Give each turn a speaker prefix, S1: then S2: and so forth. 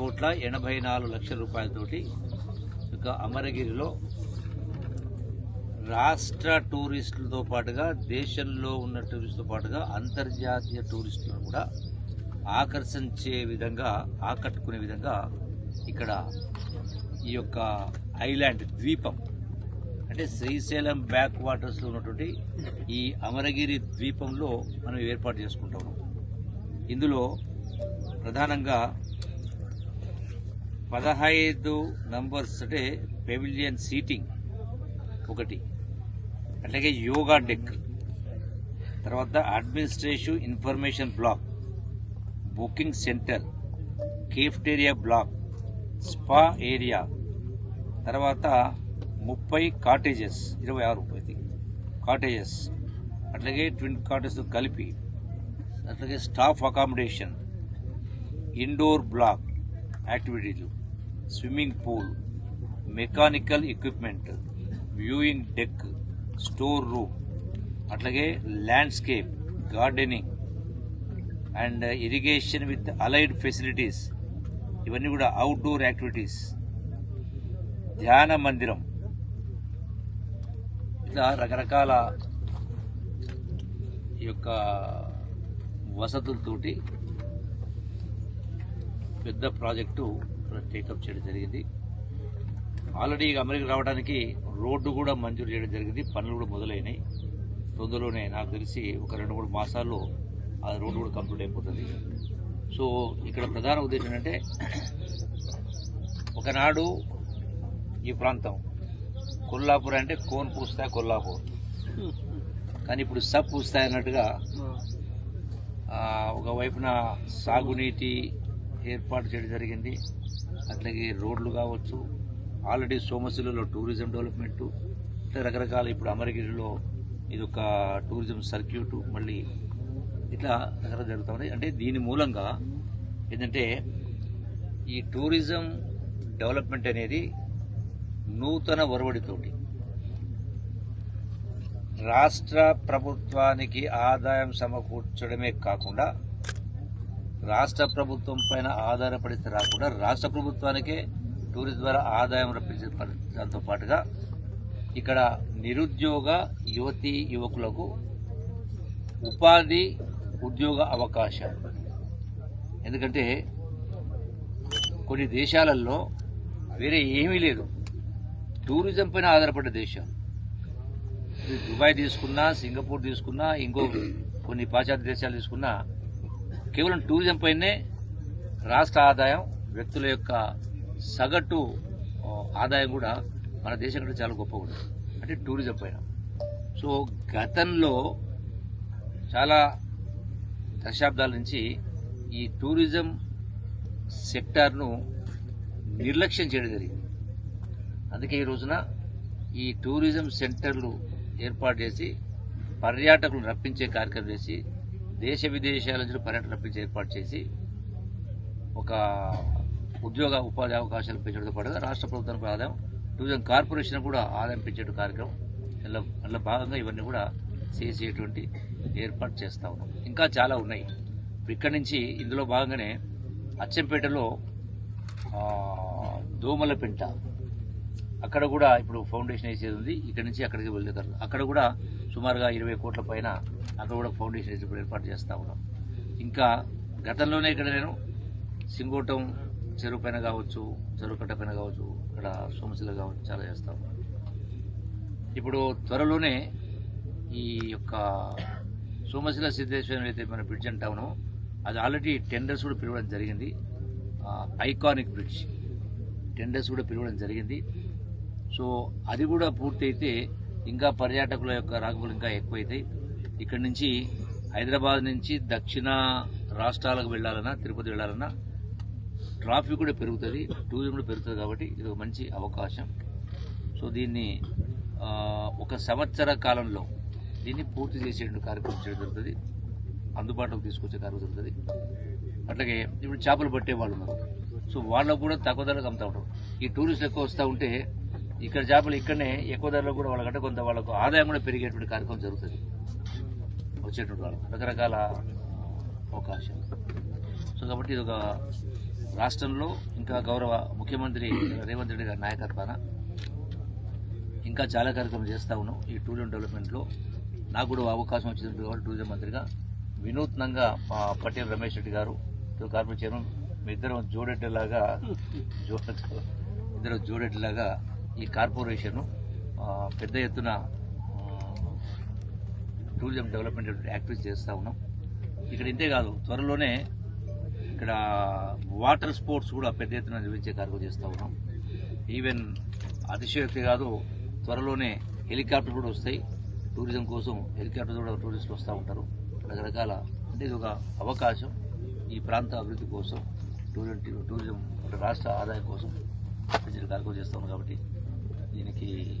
S1: కోట్ల ఎనభై నాలుగు లక్షల రూపాయలతోటి ఇక అమరగిరిలో రాష్ట్ర టూరిస్టులతో పాటుగా దేశంలో ఉన్న టూరిస్టులతో పాటుగా అంతర్జాతీయ టూరిస్టులను కూడా ఆకర్షించే విధంగా ఆకట్టుకునే విధంగా ఇక్కడ ఈ యొక్క ఐలాండ్ ద్వీపం అంటే శ్రీశైలం బ్యాక్ వాటర్స్లో ఉన్నటువంటి ఈ అమరగిరి ద్వీపంలో మనం ఏర్పాటు చేసుకుంటాము ఇందులో ప్రధానంగా పదహైదు నంబర్స్ అంటే పెవిలియన్ సీటింగ్ ఒకటి. అట్లాగే యోగా డెక్. తర్వాత administrative information block. Booking centre. Cafeteria block. Spa area. తర్వాత ముప్పై కాటేజెస్. ఇరవై ఆరు ముప్పై కాటేజెస్. అట్లాగే ట్విన్ కాటేజ్తో కలిపి. అట్లాగే staff accommodation. Indoor block. యాక్టివిటీలు. Swimming pool mechanical equipment viewing deck store room అట్లాగే landscape gardening and irrigation with allied facilities. ఇవన్నీ కూడా అవుట్డోర్ యాక్టివిటీస్. ధ్యాన మందిరం. ఇట్లా రకరకాల ఈ యొక్క వసతులతోటి పెద్ద ప్రాజెక్టు టేకప్ చేయడం జరిగింది. ఆల్రెడీ అమెరికా రావడానికి రోడ్డు కూడా మంజూరు చేయడం జరిగింది. పనులు కూడా మొదలైనాయి. తొందరలోనే నాకు తెలిసి ఒక రెండు మూడు మాసాల్లో ఆ రోడ్డు కూడా కంప్లీట్ అయిపోతుంది. సో ఇక్కడ ప్రధాన ఉద్దేశం ఏంటంటే ఒకనాడు ఈ ప్రాంతం కొల్లాపూర్ అంటే కోన్ పూస్తాయి కొల్లాపూర్. కానీ ఇప్పుడు సబ్ పూస్తాయి అన్నట్టుగా ఒకవైపున సాగునీటి ఏర్పాటు చేయడం జరిగింది. అట్లాగే రోడ్లు కావచ్చు ఆల్రెడీ సోమశిలలో టూరిజం డెవలప్మెంట్ ఇట్లా రకరకాల ఇప్పుడు అమరగిరిలో ఇది ఒక టూరిజం సర్క్యూట్ మళ్ళీ ఇట్లా రకరకాల జరుగుతూ ఉన్నాయి. అంటే దీని మూలంగా ఏంటంటే ఈ టూరిజం డెవలప్మెంట్ అనేది నూతన ఒరవడితోటి రాష్ట్ర ప్రభుత్వానికి ఆదాయం సమకూర్చడమే కాకుండా రాష్ట్ర ప్రభుత్వం పైన ఆధారపడితే రాకుండా రాష్ట్ర ప్రభుత్వానికే టూరిజం ద్వారా ఆదాయం రప్పించే పరి- దాంతో పాటుగా ఇక్కడ నిరుద్యోగ యువతి యువకులకు ఉపాధి ఉద్యోగ అవకాశాలు ఎందుకంటే కొన్ని దేశాలలో వేరే ఏమీ లేదు. టూరిజం పైన ఆధారపడ్డ దేశం. దుబాయ్ తీసుకున్నా సింగపూర్ తీసుకున్నా ఇంకో కొన్ని పాశ్చాత్య దేశాలు తీసుకున్నా కేవలం టూరిజం పైనే రాష్ట్ర ఆదాయం వ్యక్తుల యొక్క సగటు ఆదాయం కూడా మన దేశం కంటే చాలా గొప్పగా ఉంది అంటే టూరిజం పైన. సో గతంలో చాలా దశాబ్దాల నుంచి ఈ టూరిజం సెక్టార్ను నిర్లక్ష్యం చేయడం జరిగింది. అందుకే ఈ రోజున ఈ టూరిజం సెంటర్లు ఏర్పాటు చేసి పర్యాటకులను రప్పించే కార్యక్రమం చేసి దేశ విదేశాల నుంచి పర్యటన పిలిచి ఏర్పాటు చేసి ఒక ఉద్యోగ ఉపాధి అవకాశాలు పెంచడంతో పాటుగా రాష్ట్ర ప్రభుత్వానికి ఆదాయం టూరిజం కార్పొరేషన్ కూడా ఆదాయం పెంచే కార్యక్రమం అందులో అందులో భాగంగా ఇవన్నీ కూడా చేసేటువంటి ఏర్పాటు చేస్తూ ఉన్నాం. ఇంకా చాలా ఉన్నాయి. ఇక్కడి నుంచి ఇందులో భాగంగానే అచ్చంపేటలో ఆ, దోమలపెంట అక్కడ కూడా ఇప్పుడు ఫౌండేషన్ వేసేది ఉంది. ఇక్కడ నుంచి అక్కడికి వెళ్ళగలరు. అక్కడ కూడా సుమారుగా ఇరవై కోట్ల పైన అక్కడ కూడా ఫౌండేషన్ వేసి ఏర్పాటు చేస్తా ఉన్నాం. ఇంకా గతంలోనే ఇక్కడ నేను సింగోటం చెరువు పైన కావచ్చు చెరువు కట్ట పైన కావచ్చు ఇక్కడ సోమశిల కావచ్చు చాలా చేస్తాం ఇప్పుడు త్వరలోనే ఈ యొక్క సోమశిల సిద్ధేశ్వరం అయితే మన బ్రిడ్జ్ అంటామో అది ఆల్రెడీ టెండర్స్ కూడా పిలవడం జరిగింది. Iconic bridge. టెండర్స్ కూడా పిలవడం జరిగింది. సో అది కూడా పూర్తయితే ఇంకా పర్యాటకుల యొక్క రాకపోకలు ఇంకా ఎక్కువైతాయి. ఇక్కడి నుంచి హైదరాబాద్ నుంచి దక్షిణ రాష్ట్రాలకు వెళ్ళాలన్నా తిరుపతి వెళ్ళాలన్నా ట్రాఫిక్ కూడా పెరుగుతుంది టూరిజం కూడా పెరుగుతుంది కాబట్టి ఇది ఒక మంచి అవకాశం. సో దీన్ని ఒక సంవత్సర కాలంలో దీన్ని పూర్తి చేసేటువంటి కార్యక్రమం చేయడం జరుగుతుంది. అందుబాటులోకి తీసుకొచ్చే కార్యక్రమం జరుగుతుంది. అట్లాగే ఇప్పుడు చేపలు పట్టే వాళ్ళు ఉన్నారు. సో వాళ్ళకు కూడా తక్కువ ధరకు అమ్ముతా ఉంటారు. ఈ టూరిస్టులు ఎక్కువ వస్తూ ఉంటే ఇక్కడ చేపలు ఇక్కడనే ఎక్కువ ధరలో కూడా వాళ్ళకంటే కొంత వాళ్ళకు ఆదాయం కూడా పెరిగేటువంటి కార్యక్రమం జరుగుతుంది. వచ్చేటువంటి వాళ్ళు రకరకాల అవకాశం సో కాబట్టి ఇది ఒక రాష్ట్రంలో ఇంకా గౌరవ ముఖ్యమంత్రి రేవంత్ రెడ్డి గారి నాయకత్వాన ఇంకా చాలా కార్యక్రమం చేస్తా ఉన్నాం. ఈ టూరిజం డెవలప్మెంట్లో నాకు కూడా అవకాశం వచ్చింది కాబట్టి టూరిజం మంత్రిగా వినూత్నంగా మా పటేల్ రమేష్ రెడ్డి గారు కార్పొరేట్ చైర్మన్ మీ ఇద్దరం జోడెట్టేలాగా జోడ ఇద్దరు జోడెట్టేలాగా ఈ కార్పొరేషన్ పెద్ద ఎత్తున టూరిజం డెవలప్మెంట్ యాక్టివిటీస్ చేస్తూ ఉన్నాం. ఇక్కడ ఇంతే కాదు త్వరలోనే ఇక్కడ వాటర్ స్పోర్ట్స్ కూడా పెద్ద ఎత్తున నిర్వహించే కార్యక్రమం చేస్తూ ఉన్నాం. ఈవెన్ అతిశయోక్తి కాదు త్వరలోనే హెలికాప్టర్ కూడా వస్తాయి. టూరిజం కోసం హెలికాప్టర్ కూడా టూరిస్టులు వస్తూ ఉంటారు. రకరకాల అంటే ఇది ఒక అవకాశం ఈ ప్రాంత అభివృద్ధి కోసం టూరిజం టూరిజం రాష్ట్ర ఆదాయం కోసం పెద్ద కార్యక్రమం చేస్తాం కాబట్టి tiene que